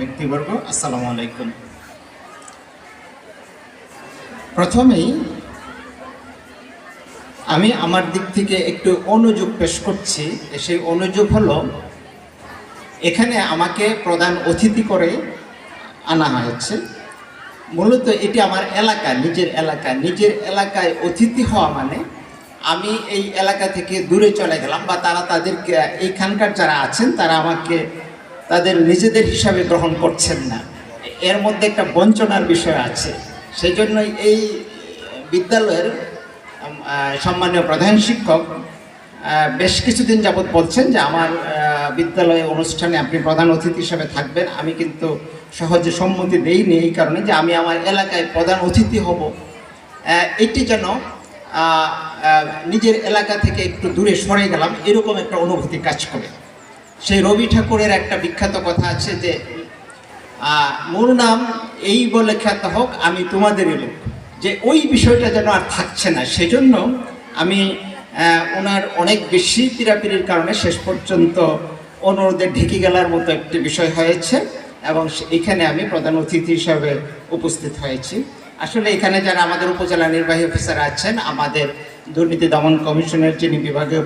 ব্যক্তিবর্গ, আসসালামু আলাইকুম। প্রথমেই আমি আমার দিক থেকে একটু অনুযোগ পেশ করছি। সেই অনুযোগ হলো, এখানে আমাকে প্রধান অতিথি করে আনা হয়েছে। মূলত এটি আমার এলাকা, নিজের এলাকা। নিজের এলাকায় অতিথি হওয়া মানে আমি এই এলাকা থেকে দূরে চলে গেলাম বা তারা তাদেরকে, এইখানকার যারা আছেন, তারা আমাকে তাদের নিজেদের হিসাবে গ্রহণ করছেন না। এর মধ্যে একটা বঞ্চনার বিষয় আছে। সেই জন্যই এই বিদ্যালয়ের সম্মানীয় প্রধান শিক্ষক বেশ কিছুদিন যাবৎ বলছেন যে আমার বিদ্যালয়ে অনুষ্ঠানে আপনি প্রধান অতিথি হিসাবে থাকবেন। আমি কিন্তু সহজে সম্মতি দেইনি এই কারণে যে আমি আমার এলাকায় প্রধান অতিথি হব। এটি যেন নিজের এলাকা থেকে একটু দূরে সরে গেলাম, এরকম একটা অনুভূতি কাজ করে। সেই রবি ঠাকুরের একটা বিখ্যাত কথা আছে যে মোর নাম এই বলে খ্যাত হোক, আমি তোমাদেরই লোক। যে ওই বিষয়টা যেন আর থাকছে না, সেজন্য আমি ওনার অনেক বেশি পীড়াপিড়ির কারণে শেষ পর্যন্ত অনুরোধে ঢেকে গেলার মতো একটি বিষয় হয়েছে এবং এখানে আমি প্রধান অতিথি হিসাবে উপস্থিত হয়েছি। আসলে এখানে যারা আমাদের উপজেলা নির্বাহী অফিসার আছেন, আমাদের দুর্নীতি দমন কমিশনের যিনি বিভাগীয়